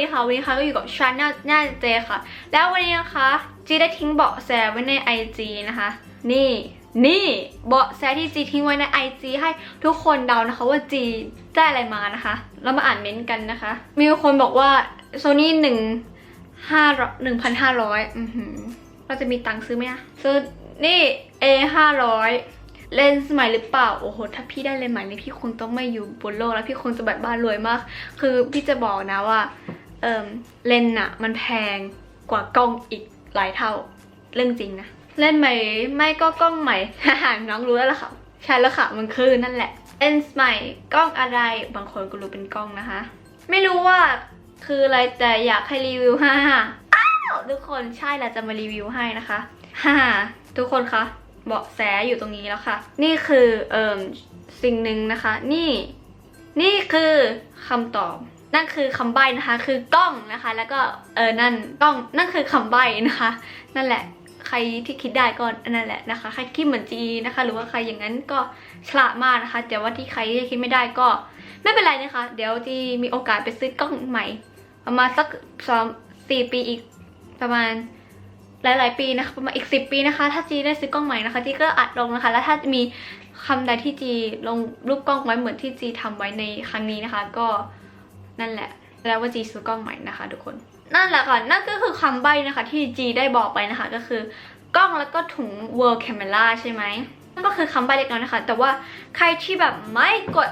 ดีค่ะ วันนี้ค่ะก็อยู่กับชาแนลหน้าเจค่ะ แล้ววันนี้นะคะจีได้ทิ้งเบาะแสไว้ใน IG นะคะ นี่นี่เบาะแสที่จีทิ้งไว้ใน IG ให้ทุกคนเดานะคะว่าจีได้อะไรมานะคะเรามาอ่านเม้นต์กันนะคะ มีคนบอกว่าโซนี่หนึ่งห้าหนึ่งพันห้าร้อยอือหือเราจะมีตังค์ซื้อไหมนะซื้อนี่ A ห้าร้อยเลนส์ใหม่หรือเปล่า โอ้โห ถ้าพี่ได้เลนส์ใหม่นี่พี่คงต้องไม่อยู่บนโลกแล้วพี่คงจะแบบบ้านรวยมาก คือพี่จะบอกนะว่า เอิมเลนส์อะมันแพงกว่ากล้องอีกหลายเท่าเรื่องจริงนะเล่นใหม่ไม่ก็กล้องใหม่น้องรู้แล้วล่ะค่ะ ใช่แล้วค่ะมันคือนั่นแหละเลนส์ใหม่กล้องอะไรบางคนก็รู้เป็นกล้องนะคะ ไม่รู้ว่าคืออะไรแต่อยากให้รีวิวฮ่าอ้าวทุกคนใช่เราจะมารีวิวให้นะคะฮ่าทุกคนคะเบาะแสอยู่ตรงนี้แล้วค่ะ นี่คือเอ่มสิ่งหนึ่งนะคะ นี่ นี่คือคำตอบ นั่นคือคำใบ้นะคะ คือกล้องนะคะ แล้วก็เออนั่นกล้องนั่นคือคำใบ้นะคะ นั่นแหละใครที่คิดได้ก็นั่นแหละนะคะ ใครคิดเหมือนจีนะคะ หรือว่าใครอย่างนั้นก็ฉลาดมากนะคะ แต่ว่าที่ใครที่คิดไม่ได้ก็ไม่เป็นไรนะคะ เดี๋ยวจีมีโอกาสไปซื้อกล้องใหม่ประมาณสักสองสี่ปีอีกประมาณหลาย ๆ ปีนะคะประมาณอีกสิปีนะคะ ถ้าจีได้ซื้อกล้องใหม่นะคะจีก็อัดลงนะคะ แล้วถ้ามีคำใดที่จีลงรูปกล้องไว้เหมือนที่จีทำไว้ในครั้งนี้นะคะ ก็ นั่นแหละแล้วว่าจีซื้อกล้องใหม่นะคะ ทุกคน นั่นแหละค่ะ นั่นก็คือคำใบ้นะคะ ที่จีได้บอกไปนะคะ ก็คือกล้องแล้วก็ถุง world camera ใช่ไหมนั่นก็คือคำใบ้เล็กน้อยนะคะ แต่ว่าใครที่แบบไม่กด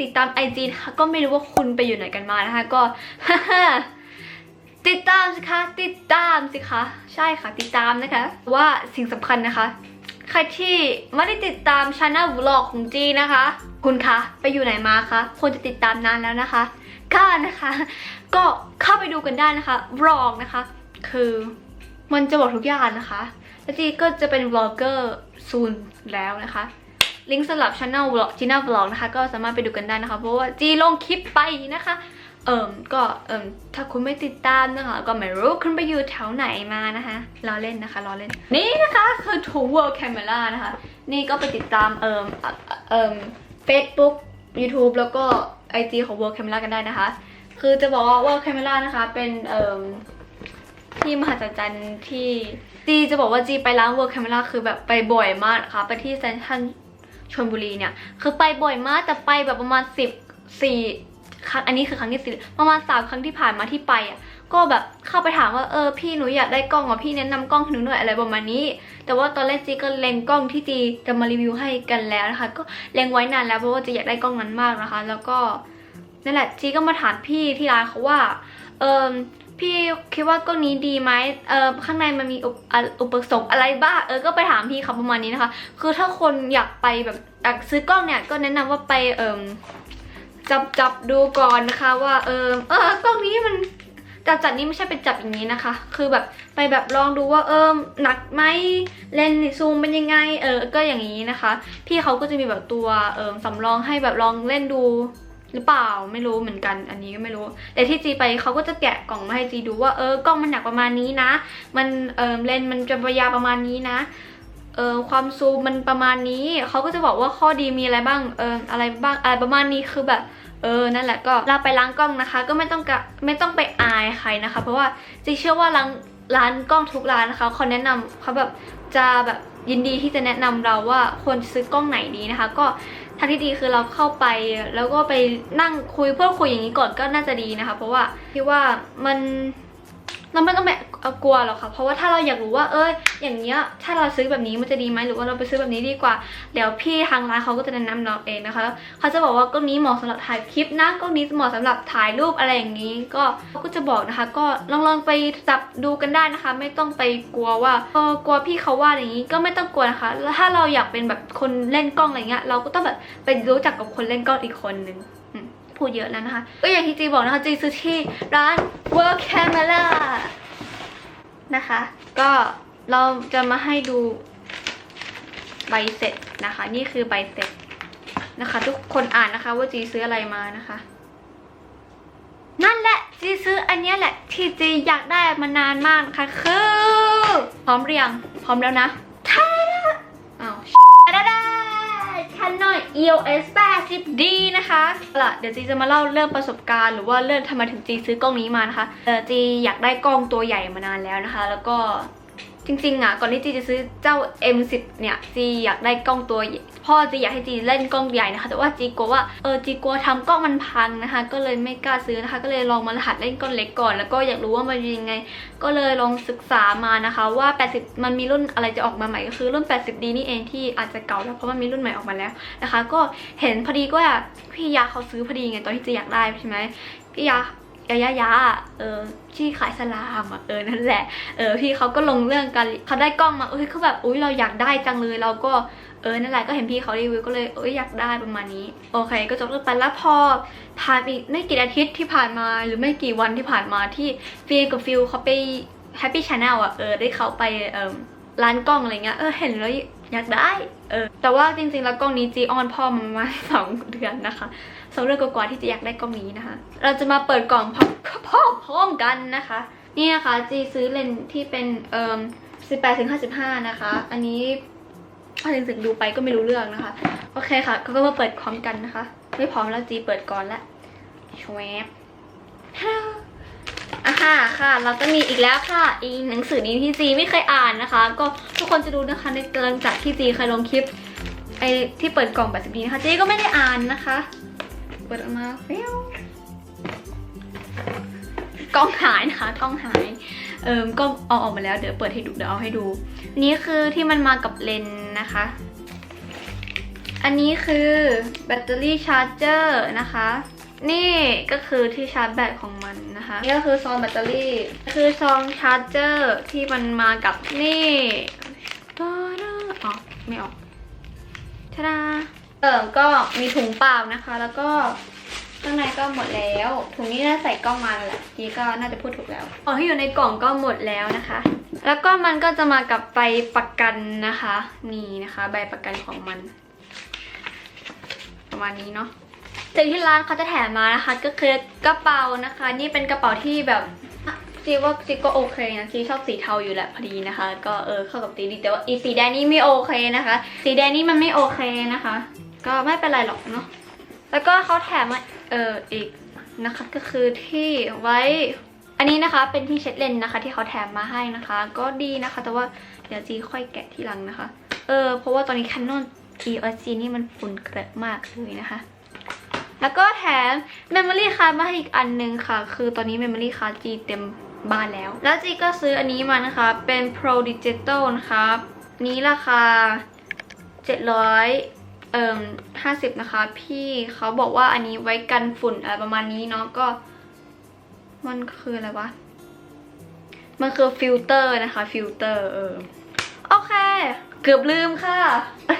ติดตาม IG นะคะก็ไม่รู้ว่าคุณไปอยู่ไหนกันมานะคะ ก็ ติดตามสิคะ ติดตามสิคะ ใช่ค่ะ ติดตามนะคะ ว่าสิ่งสำคัญนะคะ ใครที่ไม่ได้ติดตามช anel vlog ของจีนะคะ คุณคะ ไปอยู่ไหนมาคะควรจะติดตามนานแล้วนะคะ ก็นะคะ ก็เข้าไปดูกันได้นะคะ vlog นะคะ คือมันจะบอกทุกอย่างนะคะ แล้วจีก็จะเป็น vlogger soon แล้วนะคะ ลิงก์สำหรับช anel จีน่า vlog นะคะ ก็สามารถไปดูกันได้นะคะ เพราะว่าจีลงคลิปไปนะคะ เอิมก็เอิมถ้าคุณไม่ติดตามนะคะ ก็ไม่รู้คุณไปอยู่แถวไหนมานะคะรอเล่นนะคะรอเล่น นี่นะคะคือ t o World Camera นะคะ นี่ก็ไปติดตามเอิมเอ่อเอิม Facebook YouTube แล้วก็ IG ของ World Camera กันได้นะคะ คือจะบอกว่า World Camera นะคะ เป็นเอิมที่มหัศจรรย์ที่จีจะบอกว่าจีไปร้าน World Camera คือแบบไปบ่อยมากนะคะไปที่เซนทรัลชลบุรีเนี่ย คือไปบ่อยมากแต่ไปแบบประมาณสิบสี่ ครั้งอันนี้คือครั้งที่สี่ประมาณสามครั้งที่ผ่านมาที่ไปอะก็แบบเข้าไปถามว่าเออพี่หนูอยากได้กล้องอะพี่แนะนำกล้องหนูหน่อยอะไรประมาณนี้ แต่ว่าตอนแรกจีก็เล็งกล้องที่จีจะมารีวิวให้กันแล้วนะคะ ก็เล็งไว้นานแล้วเพราะว่าจีอยากได้กล้องนั้นมากนะคะ แล้วก็นั่นแหละจีก็มาถามพี่ที่ร้านเขาว่าเออพี่คิดว่ากล้องนี้ดีไหมเออข้างในมันมีอุปอุปสงค์อะไรบ้าง เออ ก็ไปถามพี่เขาประมาณนี้นะคะ คือถ้าคนอยากไปแบบอยากซื้อกล้องเนี่ย ก็แนะนำว่าไปเอิม จับจับดูก่อนนะคะ ว่าเออเออกล้องนี้มันจับจัดนี้ไม่ใช่เป็นจับอย่างนี้นะคะ คือแบบไปแบบลองดูว่าเออหนักไหมเลนส์ซูมเป็นยังไง เออก็อย่างนี้นะคะ พี่เขาก็จะมีแบบตัวเออสำรองให้แบบลองเล่นดูหรือเปล่าไม่รู้เหมือนกันอันนี้ก็ไม่รู้ แต่ที่จีไปเขาก็จะแกะกล่องมาให้จีดูว่าเออกล้องมันหนักประมาณนี้นะ มันเออเลนส์มันจะระยะประมาณนี้นะ เออความซูมมันประมาณนี้ เขาก็จะบอกว่าข้อดีมีอะไรบ้าง เอออะไรบ้างอะไรประมาณนี้คือแบบ เออนั่นแหละก็เราไปล้างกล้องนะคะ ก็ไม่ต้องกะไม่ต้องไปอายใครนะคะ เพราะว่าจีเชื่อว่าร้านร้านกล้องทุกร้านนะคะเขาแนะนำเขาแบบจะแบบยินดีที่จะแนะนำเราว่าควรซื้อกล้องไหนดีนะคะ ก็ทางที่ดีคือเราเข้าไปแล้วก็ไปนั่งคุยพูดคุยอย่างนี้ก่อนก็น่าจะดีนะคะ เพราะว่าพี่ว่ามัน เราไม่ต้องไปเอากลัวหรอกค่ะ เพราะว่าถ้าเราอยากรู้ว่าเอ้ยอย่างเงี้ยถ้าเราซื้อแบบนี้มันจะดีไหมหรือว่าเราไปซื้อแบบนี้ดีกว่าเดี๋ยวพี่ทางร้านเขาก็จะแนะนำเราเองนะคะเขาจะบอกว่ากล้องนี้เหมาะสำหรับถ่ายคลิปนะกล้องนี้เหมาะสำหรับถ่ายรูปอะไรอย่างนี้ก็เขาก็จะบอกนะคะ ก็ลองลองไปจับดูกันได้นะคะ ไม่ต้องไปกลัวว่าเออกลัวพี่เขาว่าอย่างนี้ก็ไม่ต้องกลัวนะคะแล้วถ้าเราอยากเป็นแบบคนเล่นกล้องอะไรเงี้ยเราก็ต้องแบบไปรู้จักกับคนเล่นกล้องอีกคนนึง พูดเยอะแล้วนะคะ ก็อย่างที่จีบอกนะคะ จีซื้อที่ร้าน World Camera นะคะ ก็เราจะมาให้ดูใบเสร็จนะคะ นี่คือใบเสร็จนะคะ ทุกคนอ่านนะคะ ว่าจีซื้ออะไรมานะคะ นั่นแหละจีซื้ออันนี้แหละที่จีอยากได้มานานมากนะคะคือพร้อมหรือยังพร้อมแล้วนะ EOS 80D นะคะละเดี๋ยวจีจะมาเล่าเรื่องประสบการณ์หรือว่าเรื่องทำไมถึงจีซื้อกล้องนี้มานะคะเออจีอยากได้กล้องตัวใหญ่มานานแล้วนะคะ แล้วก็ จริงๆอะก่อนที่จีจะซื้อเจ้า M10 เนี่ยจีอยากได้กล้องตัว พ่อจีอยากให้จีเล่นกล้องใหญ่นะคะ แต่ว่าจีกลัวว่าเออจีกลัวทำกล้องมันพังนะคะ ก็เลยไม่กล้าซื้อนะคะ ก็เลยลองมาหัดเล่นกล้องเล็กก่อน แล้วก็อยากรู้ว่ามันเป็นยังไง ก็เลยลองศึกษามานะคะว่า 80 มันมีรุ่นอะไรจะออกมาใหม่ก็คือรุ่น 80D นี่เองที่อาจจะเก่าแล้วเพราะมันมีรุ่นใหม่ออกมาแล้วนะคะ ก็เห็นพอดีก็อยาพี่ยาเขาซื้อพอดีไงตอนที่จะอยากได้ใช่ไหมพี่ยา ยายายาเออที่ขายสลามอะเออนั่นแหละเออพี่เขาก็ลงเรื่องกันเขาได้กล้องมาเอ้ยเขาแบบอุ้ยเราอยากได้จังเลยเราก็เออนั่นแหละก็เห็นพี่เขารีวิวก็เลยเอ้ยอยากได้ประมาณนี้ โอเค ก็จบเรื่องไปแล้วพอผ่านไปไม่กี่อาทิตย์ที่ผ่านมาหรือไม่กี่วันที่ผ่านมาที่ฟิลกับฟิลเขาไป Happy Channel อะเออได้เขาไปเออร้านกล้องอะไรเงี้ยเออเห็นแล้ว อยากได้เออแต่ว่าจริงๆแล้วกล้องนี้จีออนพ่อมามาสองเดือนนะคะสองเดือนกว่าๆที่จะอยากได้กล้องนี้นะคะ เราจะมาเปิดกล่องพร้อมพร้อมกันนะคะ นี่นะคะจีซื้อเลนส์ที่เป็นเอ่อ18ถึง55นะคะ อันนี้พอถึงถึงดูไปก็ไม่รู้เรื่องนะคะ โอเคค่ะ ก็มาเปิดพร้อมกันนะคะ ไม่พร้อมแล้วจีเปิดก่อนละชวบ อะค่ะค่ะ เราก็มีอีกแล้วค่ะ อีกหนังสือนี้ที่จีไม่เคยอ่านนะคะ ก็ทุกคนจะดูนะคะในหลังจากที่จีเคยลงคลิปไอที่เปิดกล่องแบบนี้นะคะจีก็ไม่ได้อ่านนะคะ เปิดออกมาเฟี้ยวกล้องหายนะคะกล้องหายเอิมก็เอาออกมาแล้วเดี๋ยวเปิดให้ดูเดี๋ยวเอาให้ดู นี่คือที่มันมากับเลนนะคะ อันนี้คือแบตเตอรี่ชาร์จเจอร์นะคะ นี่ก็คือที่ชาร์จแบตของมันนะคะนี่ก็คือซองแบตเตอรี่ คือซองชาร์จเจอร์ที่มันมากับนี่ตาดาอ๋อไม่ออกทาดาเออก็มีถุงเปล่านะคะ แล้วก็ข้างในก็หมดแล้ว ถุงนี้น่าใส่กล้องมาแหละทีก็น่าจะพูดถูกแล้วของที่อยู่ในกล่องก็หมดแล้วนะคะ แล้วก็มันก็จะมากับใบประกันนะคะ นี่นะคะ ใบประกันของมัน ประมาณนี้เนาะ จากที่ร้านเขาจะแถมมานะคะก็คือกระเป๋านะคะ นี่เป็นกระเป๋าที่แบบอะจีว่าจีก็โอเคนะจีชอบสีเทาอยู่แหละพอดีนะคะ ก็เออเข้ากับจีดีแต่ว่าอีสีแดงนี่ไม่โอเคนะคะ สีแดงนี่มันไม่โอเคนะคะ ก็ไม่เป็นไรหรอกเนาะแล้วก็เขาแถมมาเอออีกนะคะก็คือที่ไว้ อันนี้นะคะเป็นที่เช็ดเลนนะคะ ที่เขาแถมมาให้นะคะ ก็ดีนะคะ แต่ว่าเดี๋ยวจีค่อยแกะทีหลังนะคะ เออเพราะว่าตอนนี้ Canon EOS G นี่มันฝุ่นเกระมากเลยนะคะ แล้วก็แถม Memory Card มาให้อีกอันหนึงค่ะ คือตอนนี้ Memory Card จีเต็มบ้านแล้ว แล้วจีก็ซื้ออันนี้มานะคะ เป็น Pro Digital นะคะนี้ราคา 700เอ่อ50นะคะ พี่เขาบอกว่าอันนี้ไว้กันฝุ่นอะไรประมาณนี้เนาะก็ มันคืออะไรวะ มันคือฟิลเตอร์นะคะ ฟิลเตอร์เออโอเค เกือบลืมค่ะ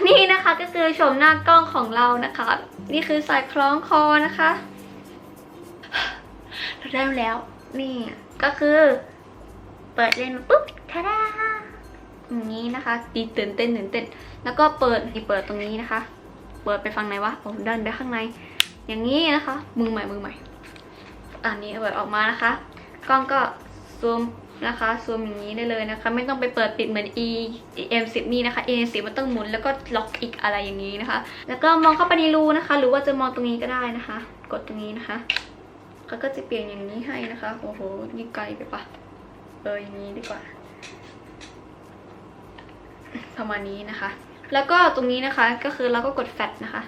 นี่นะคะก็คือชมหน้ากล้องของเรานะคะ นี่คือสายคล้องคอนะคะเราได้แล้ว นี่ก็คือ เปิดเลนมาปุ๊บทาดาอย่างนี้นะคะดีตื่นเต้นตื่นเต้น แล้วก็เปิดนี่เปิดตรงนี้นะคะ เปิดไปฝั่งไหนวะผมเดินไปข้างใน อย่างนี้นะคะ มือใหม่มือใหม่อันนี้เปิดออกมานะคะ กล้องก็ซูม นะคะซูมอย่างนี้ได้เลยนะคะ ไม่ต้องไปเปิดปิดเหมือน e m 10นี่นะคะ e m 10มันต้องหมุนแล้วก็ล็อกอีกอะไรอย่างนี้นะคะ แล้วก็มองเข้าไปในรูนะคะ หรือว่าจะมองตรงนี้ก็ได้นะคะ กดตรงนี้นะคะเขาก็จะเปลี่ยนอย่างนี้ให้นะคะโอ้โหนี่ไกลไปปะเอออย่างนี้ดีกว่าประมาณนี้นะคะ แล้วก็ตรงนี้นะคะก็คือเราก็กดแฟลชนะคะ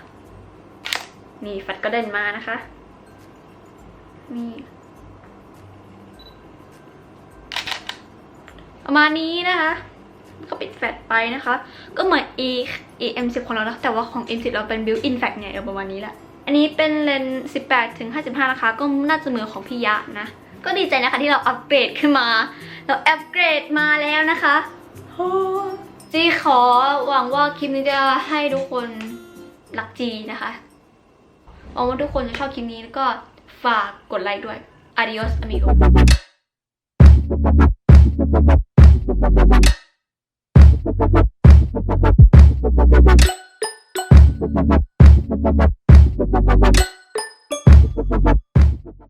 นี่แฟลชก็เดินมานะคะ นี่ ประ มาณนี้นะคะก็ปิดแฟลชไปนะคะ ก็เหมือน e e m 10ของเรานะแต่ว่าของ m 10เราเป็น built in flash เนี่ยเออประมาณนี้แหละอันนี้เป็นเลนส์18ถึง55 นะคะ ก็น่าจะเหมือนของพี่ยะนะ ก็ดีใจนะคะที่เราอัปเกรดขึ้นมา เราอัปเกรดมาแล้วนะคะจีขอหวังว่าคลิปนี้จะให้ทุกคนรักจีนะคะหวังว่าทุกคนจะชอบคลิปนี้แล้วก็ฝากกดไลค์ด้วย adios amigo